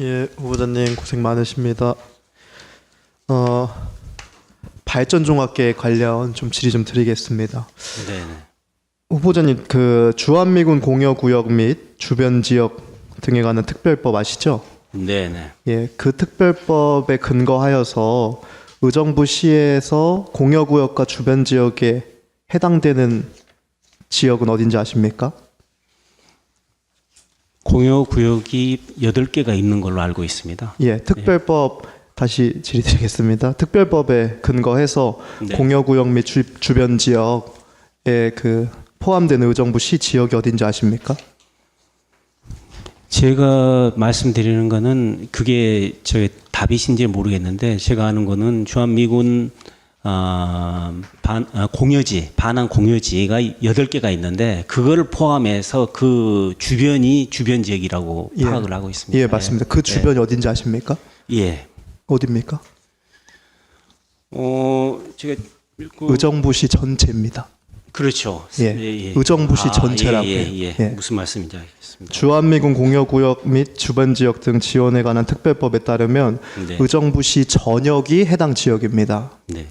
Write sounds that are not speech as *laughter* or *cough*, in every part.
예, 후보자님 고생 많으십니다. 어, 발전 종합계획 관련 좀 질의 좀 드리겠습니다. 네네. 후보자님 그 주한미군 공여 구역 및 주변 지역 등에 관한 특별법 아시죠? 네 네. 예, 그 특별법에 근거하여서 의정부 시에서 공여 구역과 주변 지역에 해당되는 지역은 어딘지 아십니까? 공여 구역이 8개가 있는 걸로 알고 있습니다. 예, 특별법 다시 질의드리겠습니다. 특별법에 근거해서 네. 공여 구역 및 주, 주변 지역에 그 포함되는 의정부 시 지역이 어딘지 아십니까? 제가 말씀드리는 거는 그게 저의 답이신지 모르겠는데 제가 아는 거는 주한미군 아, 반, 아, 공여지, 반환 공여지가 8개가 있는데 그거를 포함해서 그 주변이 주변 지역이라고 예. 파악을 하고 있습니다. 예, 맞습니다. 그 주변이 어딘지 아십니까? 예. 어디입니까? 어, 제가 그, 의정부시 전체입니다. 그렇죠. 예. 의정부시 전체라고요. 예, 예, 예. 예. 무슨 말씀인지 알겠습니다. 주한미군 공여구역 및 주변 지역 등 지원에 관한 특별법에 따르면 네. 의정부시 전역이 해당 지역입니다. 네.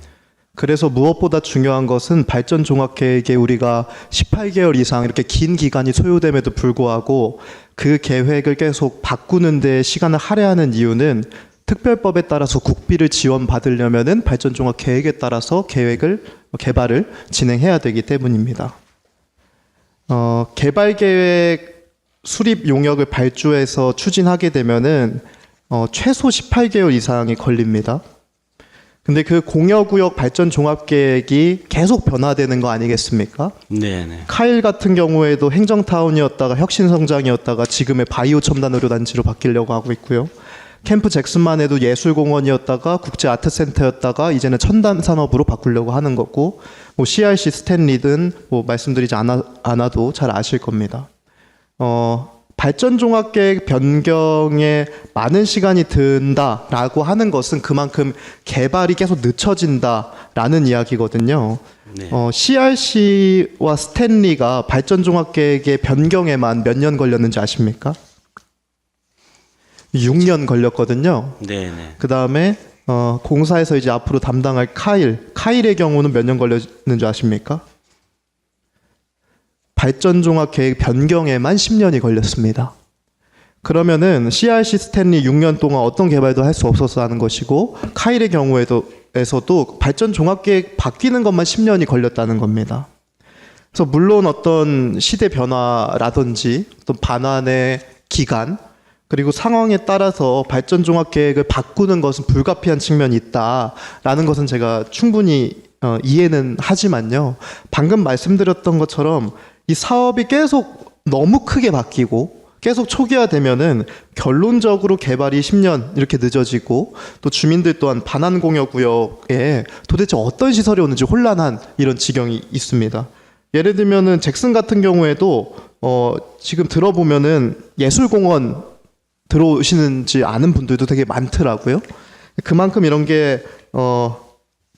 그래서 무엇보다 중요한 것은 발전 종합 계획에 우리가 18개월 이상 이렇게 긴 기간이 소요됨에도 불구하고 그 계획을 계속 바꾸는 데 시간을 할애하는 이유는 특별법에 따라서 국비를 지원받으려면은 발전 종합 계획에 따라서 계획을 개발을 진행해야 되기 때문입니다. 어, 개발 계획 수립 용역을 발주해서 추진하게 되면은 어, 최소 18개월 이상이 걸립니다. 근데 그 공여구역 발전 종합계획이 계속 변화되는 거 아니겠습니까? 네네. 카일 같은 경우에도 행정타운이었다가 혁신성장이었다가 지금의 바이오 첨단 의료단지로 바뀌려고 하고 있고요. 캠프 잭슨만 해도 예술공원이었다가 국제 아트센터였다가 이제는 첨단 산업으로 바꾸려고 하는 거고, 뭐 CRC 스탠리든 뭐 말씀드리지 않아, 않아도 잘 아실 겁니다. 어, 발전 종합 계획 변경에 많은 시간이 든다라고 하는 것은 그만큼 개발이 계속 늦춰진다라는 이야기거든요. 네. 어, CRC와 스탠리가 발전 종합 계획의 변경에만 몇 년 걸렸는지 아십니까? 6년 걸렸거든요. 네 네. 그 다음에 어, 공사에서 이제 앞으로 담당할 카일, 카일의 경우는 몇 년 걸렸는지 아십니까? 발전 종합 계획 변경에만 10년이 걸렸습니다. 그러면은 CRC 스탠리 6년 동안 어떤 개발도 할수 하는 것이고 카일의 경우에도 에서도 발전 종합 계획 바뀌는 것만 10년이 걸렸다는 겁니다. 그래서 물론 어떤 시대 변화라든지 어떤 반환의 기간 그리고 상황에 따라서 발전 종합 계획을 바꾸는 것은 불가피한 측면이 있다라는 것은 제가 충분히 어, 이해는 하지만요. 방금 말씀드렸던 것처럼 이 사업이 계속 너무 크게 바뀌고 계속 초기화되면은 결론적으로 개발이 10년 이렇게 늦어지고 또 주민들 또한 반환 공여 구역에 도대체 어떤 시설이 오는지 혼란한 이런 지경이 있습니다. 예를 들면은 잭슨 같은 경우에도 어 지금 들어보면은 예술공원 들어오시는지 아는 분들도 되게 많더라고요. 그만큼 이런 게 어,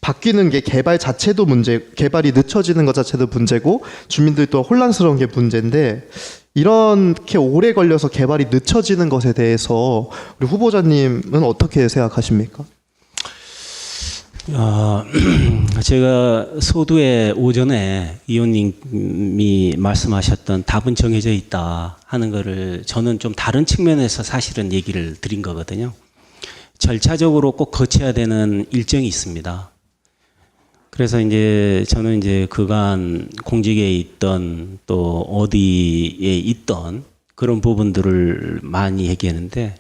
바뀌는 게 개발 자체도 문제, 개발이 늦춰지는 것 자체도 문제고 주민들도 혼란스러운 게 문제인데 이렇게 오래 걸려서 개발이 늦춰지는 것에 대해서 우리 후보자님은 어떻게 생각하십니까? 어, *clears throat* 제가 소두에 오전에 의원님이 말씀하셨던 답은 정해져 있다 하는 거를 저는 좀 다른 측면에서 사실은 얘기를 드린 거거든요. 절차적으로 꼭 거쳐야 되는 일정이 있습니다. 그래서 이제 저는 이제 그간 공직에 있던 또 어디에 있던 그런 부분들을 많이 얘기했는데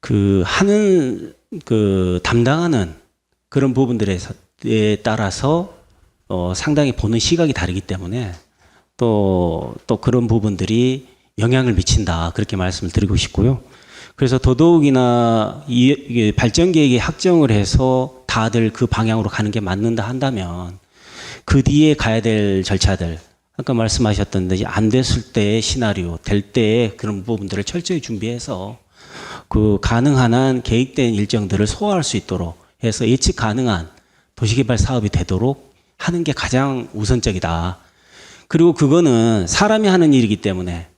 그 하는 그 담당하는 그런 부분들에 따라서 어 상당히 보는 시각이 다르기 때문에 또 또 그런 부분들이 영향을 미친다 그렇게 말씀을 드리고 싶고요. 그래서 더더욱이나 이, 이게 발전 계획에 확정을 해서 다들 그 방향으로 가는 게 맞는다 한다면 그 뒤에 가야 될 절차들 아까 말씀하셨던 듯이 안 됐을 때의 시나리오 될 때의 그런 부분들을 철저히 준비해서 그 가능한 한 계획된 일정들을 소화할 수 있도록 해서 예측 가능한 도시개발 사업이 되도록 하는 게 가장 우선적이다. 그리고 그거는 사람이 하는 일이기 때문에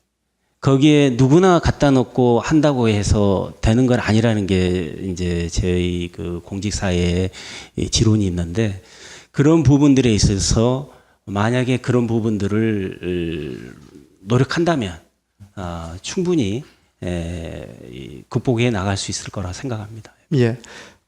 거기에 누구나 갖다 놓고 한다고 해서 되는 건 아니라는 게 이제 저희 그 공직사회의 이 지론이 있는데 그런 부분들에 있어서 만약에 그런 부분들을 노력한다면 아, 충분히 극복해 나갈 수 있을 거라 생각합니다. 예.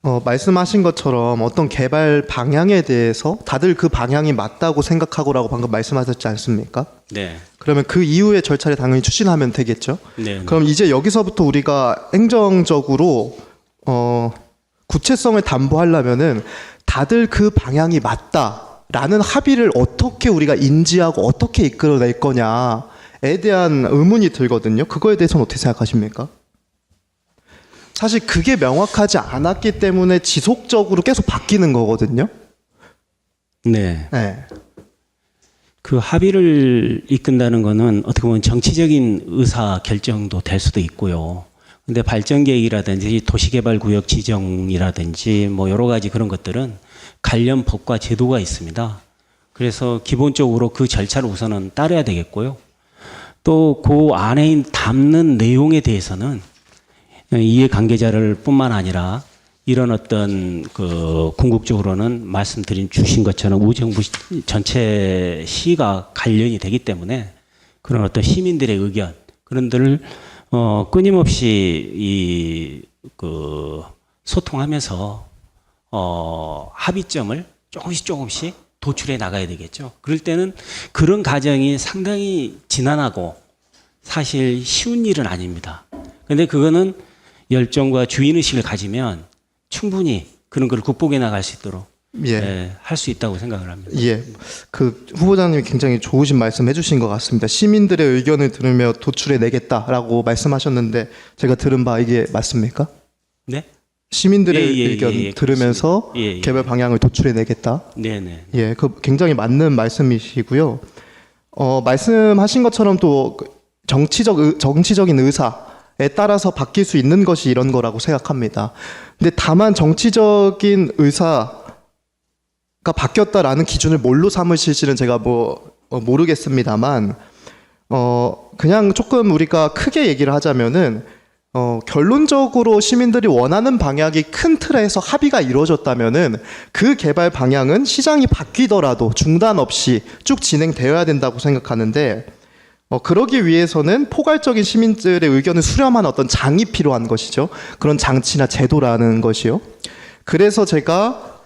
어, 말씀하신 것처럼 어떤 개발 방향에 대해서 다들 그 방향이 맞다고 생각하고라고 방금 말씀하셨지 않습니까? 네. 그러면 그 이후의 절차를 당연히 추진하면 되겠죠. 네. 그럼 이제 여기서부터 우리가 행정적으로 어, 구체성을 담보하려면은 다들 그 방향이 맞다라는 합의를 어떻게 우리가 인지하고 어떻게 이끌어낼 거냐에 대한 의문이 들거든요. 그거에 대해서는 어떻게 생각하십니까? 사실 그게 명확하지 않았기 때문에 지속적으로 계속 바뀌는 거거든요. 네. 네. 그 합의를 이끈다는 거는 어떻게 보면 정치적인 의사 결정도 될 수도 있고요. 근데 발전 계획이라든지 도시개발 구역 지정이라든지 뭐 여러 가지 그런 것들은 관련 법과 제도가 있습니다. 그래서 기본적으로 그 절차를 우선은 따라야 되겠고요. 또 그 안에 담는 내용에 대해서는 이해 관계자를 뿐만 아니라 이런 어떤 그 궁극적으로는 말씀드린 주신 것처럼 우정부 시- 전체 시가 관련이 되기 때문에 그런 어떤 시민들의 의견 그런들을 어 끊임없이 이 그 소통하면서 어 합의점을 조금씩 조금씩 도출해 나가야 되겠죠. 그럴 때는 그런 과정이 상당히 지난하고 사실 쉬운 일은 아닙니다. 근데 그거는 열정과 주인의식을 가지면 충분히 그런 걸 극복해 나갈 수 있도록 예. 할 수 있다고 생각을 합니다. 예, 그 후보자님이 굉장히 좋으신 말씀 해주신 것 같습니다. 시민들의 의견을 들으며 도출해 내겠다라고 말씀하셨는데 제가 들은 바 이게 맞습니까? 네? 시민들의 예, 예, 의견 예, 예, 들으면서. 예, 예. 개발 방향을 도출해 내겠다. 네 네. 예, 그 굉장히 맞는 말씀이시고요. 어, 말씀하신 것처럼 또 정치적 의- 정치적인 의사에 따라서 바뀔 수 있는 것이 이런 거라고 생각합니다. 근데 다만 정치적인 의사가 바뀌었다라는 기준을 뭘로 삼으실지는 제가 뭐 어, 모르겠습니다만 어 그냥 조금 우리가 크게 얘기를 하자면은 어 결론적으로 시민들이 원하는 방향이 큰 틀에서 합의가 이루어졌다면은 그 개발 방향은 시장이 바뀌더라도 중단 없이 쭉 진행되어야 된다고 생각하는데 어, 그러기 위해서는 포괄적인 시민들의 의견을 수렴한 어떤 장이 필요한 것이죠. 그런 장치나 제도라는 것이요. 그래서 제가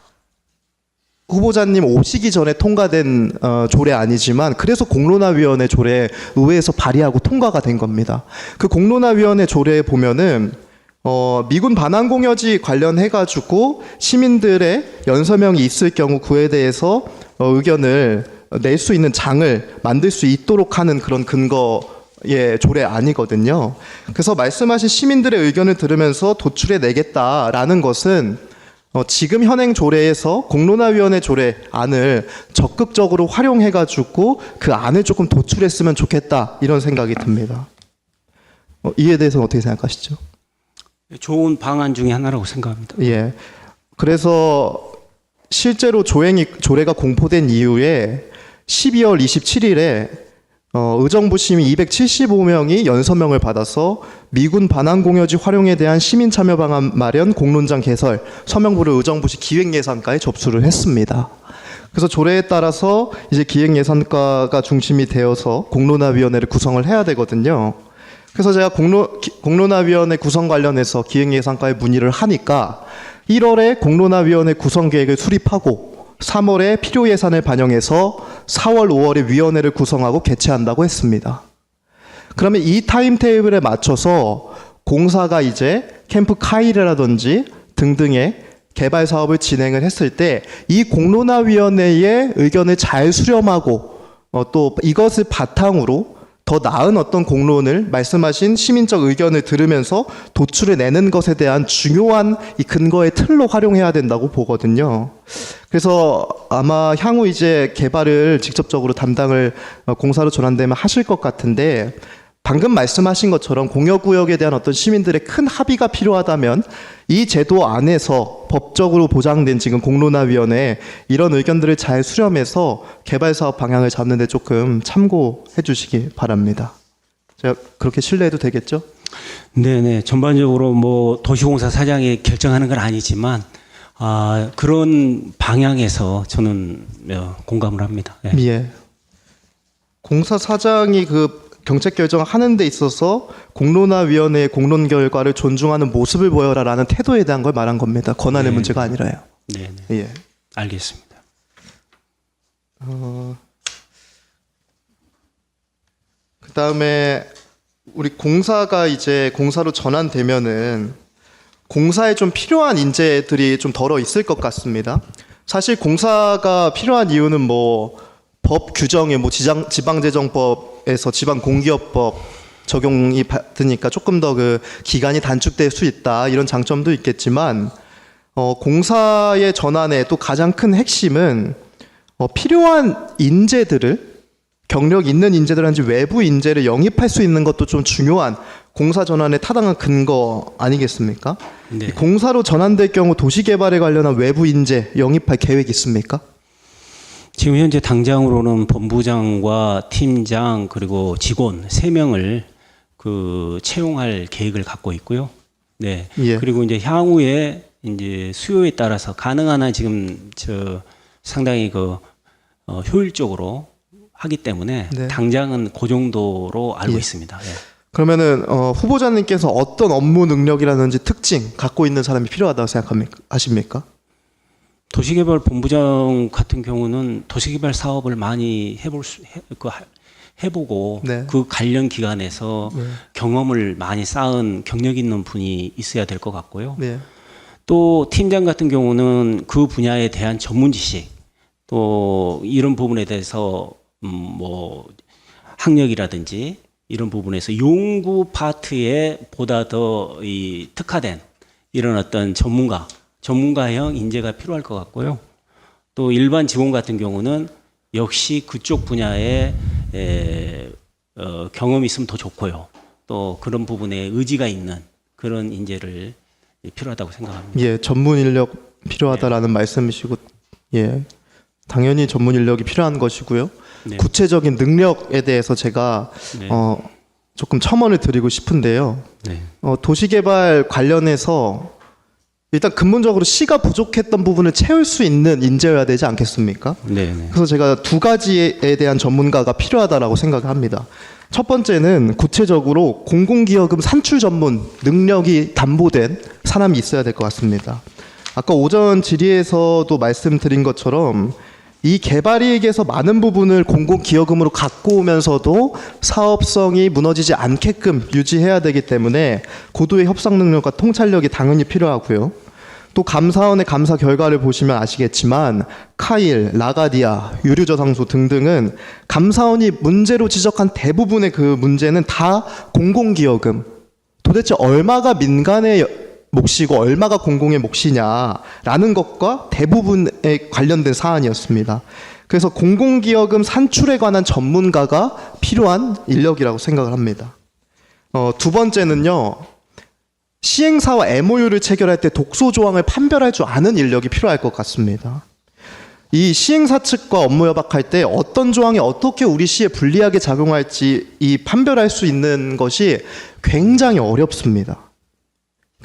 후보자님 오시기 전에 통과된 어, 조례 아니지만 그래서 공론화위원회 조례 의회에서 발의하고 통과가 된 겁니다. 그 공론화위원회 조례에 보면은 어, 미군 반환 공여지 관련해 가지고 시민들의 연서명이 있을 경우 그에 대해서 어, 의견을 낼 수 있는 장을 만들 수 있도록 하는 그런 근거의 조례 아니거든요. 그래서 말씀하신 시민들의 의견을 들으면서 도출해 내겠다라는 것은 어, 지금 현행 조례에서 공론화위원회 조례 안을 적극적으로 활용해가지고 그 안을 조금 도출했으면 좋겠다 이런 생각이 듭니다. 어, 이에 대해서는 어떻게 생각하시죠? 좋은 방안 중에 하나라고 생각합니다. 예. 그래서 실제로 조행이 조례가 공포된 이후에 12월 27일에 어, 의정부 시민 275명이 연서명을 받아서 미군 반환 공여지 활용에 대한 시민 참여 방안 마련 공론장 개설 서명부를 의정부시 기획예산과에 접수를 했습니다. 그래서 조례에 따라서 이제 기획예산과가 중심이 되어서 공론화위원회를 구성을 해야 되거든요. 그래서 제가 공론, 기- 공론화위원회 구성 관련해서 기획예산과에 문의를 하니까 1월에 공론화위원회 구성 계획을 수립하고 3월에 필요 예산을 반영해서 4월, 5월에 위원회를 구성하고 개최한다고 했습니다. 그러면 이 타임테이블에 맞춰서 공사가 이제 캠프 카이르라든지 등등의 개발 사업을 진행을 했을 때 이 공론화위원회의 의견을 잘 수렴하고 어, 또 이것을 바탕으로 더 나은 어떤 공론을 말씀하신 시민적 의견을 들으면서 도출해 내는 것에 대한 중요한 이 근거의 틀로 활용해야 된다고 보거든요. 그래서 아마 향후 이제 개발을 직접적으로 담당을 어, 공사로 전환되면 하실 것 같은데 방금 말씀하신 것처럼 공여구역에 대한 어떤 시민들의 큰 합의가 필요하다면 이 제도 안에서 법적으로 보장된 지금 공론화위원회 이런 의견들을 잘 수렴해서 개발 사업 방향을 잡는 데 조금 참고해 주시기 바랍니다. 제가 그렇게 신뢰해도 되겠죠? 네네. 전반적으로 뭐 도시공사 사장이 결정하는 건 아니지만 아, 그런 방향에서 저는 어, 공감을 합니다. 예. 예. 공사 사장이 그 경책 결정하는 데 있어서 공론화위원회의 공론 결과를 존중하는 모습을 보여라라는 태도에 대한 걸 말한 겁니다. 권한의 네. 문제가 아니라요. 네 네. 예. 알겠습니다. 그 다음에 우리 공사가 이제 공사로 전환되면은 공사에 좀 필요한 인재들이 좀 덜어 있을 것 같습니다. 사실 공사가 필요한 이유는 뭐 법 규정에 뭐 지방 지방재정법에서 지방공기업법 적용이 받으니까 조금 더 그 기간이 단축될 수 있다 이런 장점도 있겠지만 어, 공사의 전환의 또 가장 큰 핵심은 어, 필요한 인재들을 경력 있는 인재들한테 외부 인재를 영입할 수 있는 것도 좀 중요한 공사 전환의 타당한 근거 아니겠습니까? 네. 이 공사로 전환될 경우 도시 개발에 관련한 외부 인재 영입할 계획 있습니까? 지금 현재 당장으로는 본부장과 팀장 그리고 직원 세 명을 그 채용할 계획을 갖고 있고요. 네. 예. 그리고 이제 향후에 이제 수요에 따라서 가능한 한 지금 저 상당히 그 어, 효율적으로 하기 때문에 네. 당장은 그 정도로 알고 예. 있습니다. 예. 그러면은 어, 후보자님께서 어떤 업무 능력이라든지 특징 갖고 있는 사람이 필요하다고 생각합니까? 하십니까? 도시개발 본부장 같은 경우는 도시개발 사업을 많이 해볼 수 해, 그 하- 해보고 네. 그 관련 기관에서 경험을 많이 쌓은 경력 있는 분이 있어야 될 것 같고요. 네. 또 팀장 같은 경우는 그 분야에 대한 전문 지식 또 이런 부분에 대해서 음, 뭐 학력이라든지 이런 부분에서 연구 파트에 보다 더 이 특화된 이런 어떤 전문가 전문가형 인재가 필요할 것 같고요. 또 일반 직원 같은 경우는 역시 그쪽 분야에 에, 어, 경험이 있으면 더 좋고요. 또 그런 부분에 의지가 있는 그런 인재를 필요하다고 생각합니다. 예, 전문 인력 필요하다라는 말씀이시고, 예, 당연히 전문 인력이 필요한 것이고요. 네. 구체적인 능력에 대해서 제가 네. 어, 조금 첨언을 드리고 싶은데요. 네. 어, 도시개발 관련해서 일단 근본적으로 시가 부족했던 부분을 채울 수 있는 인재여야 되지 않겠습니까? 네. 네. 그래서 제가 두 가지에 대한 전문가가 필요하다라고 생각을 합니다. 첫 번째는 구체적으로 공공기여금 산출 전문 능력이 담보된 사람이 있어야 될 것 같습니다. 아까 오전 질의에서도 말씀드린 것처럼 이 개발이익에서 많은 부분을 공공기여금으로 갖고 오면서도 사업성이 무너지지 않게끔 유지해야 되기 때문에 고도의 협상 능력과 통찰력이 당연히 필요하고요. 또 감사원의 감사 결과를 보시면 아시겠지만 카일, 라가디아, 유류저상소 등등은 감사원이 문제로 지적한 대부분의 그 문제는 다 공공기여금 도대체 얼마가 민간의 몫이고 얼마가 공공의 몫이냐라는 것과 대부분에 관련된 사안이었습니다. 그래서 공공기여금 산출에 관한 전문가가 필요한 인력이라고 생각을 합니다. 어, 두 번째는요. 시행사와 MOU를 체결할 때 독소 조항을 판별할 줄 아는 인력이 필요할 것 같습니다. 이 시행사 측과 업무 협약할 때 어떤 조항이 어떻게 우리 시에 불리하게 작용할지 이 판별할 수 있는 것이 굉장히 어렵습니다.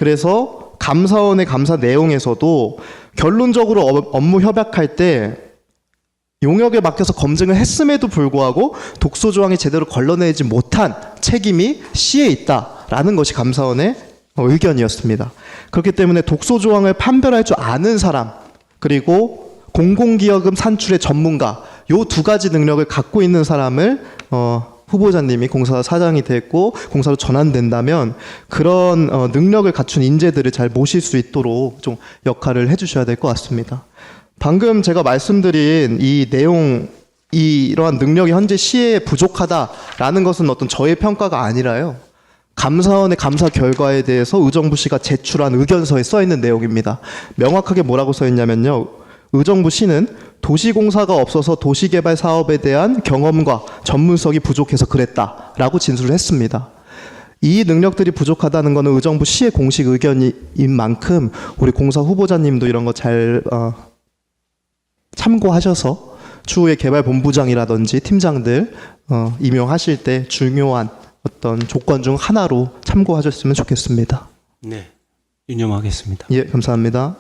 그래서 감사원의 감사 내용에서도 결론적으로 업- 업무 협약할 때 용역에 맡겨서 검증을 했음에도 불구하고 독소 조항이 제대로 걸러내지 못한 책임이 시에 있다라는 것이 감사원의 어, 의견이었습니다. 그렇기 때문에 독소 조항을 판별할 줄 아는 사람 그리고 공공기여금 산출의 전문가 요 두 가지 능력을 갖고 있는 사람을 어, 후보자님이 공사 사장이 됐고 공사로 전환된다면 그런 어, 능력을 갖춘 인재들을 잘 모실 수 있도록 좀 역할을 해주셔야 될 것 같습니다. 방금 제가 말씀드린 이 내용 이러한 능력이 현재 시에 부족하다라는 것은 어떤 저의 평가가 아니라요. 감사원의 감사 결과에 대해서 의정부 시가 제출한 의견서에 써 있는 내용입니다. 명확하게 뭐라고 써 있냐면요. 의정부 시는 도시공사가 없어서 도시개발 사업에 대한 경험과 전문성이 부족해서 그랬다라고 진술을 했습니다. 이 능력들이 부족하다는 것은 의정부 시의 공식 의견인 만큼 우리 공사 후보자님도 이런 거잘 어, 참고하셔서 추후에 개발 본부장이라든지 팀장들 어, 임용하실 때 중요한 어떤 조건 중 하나로 참고하셨으면 좋겠습니다. 네, 유념하겠습니다. 예, 감사합니다.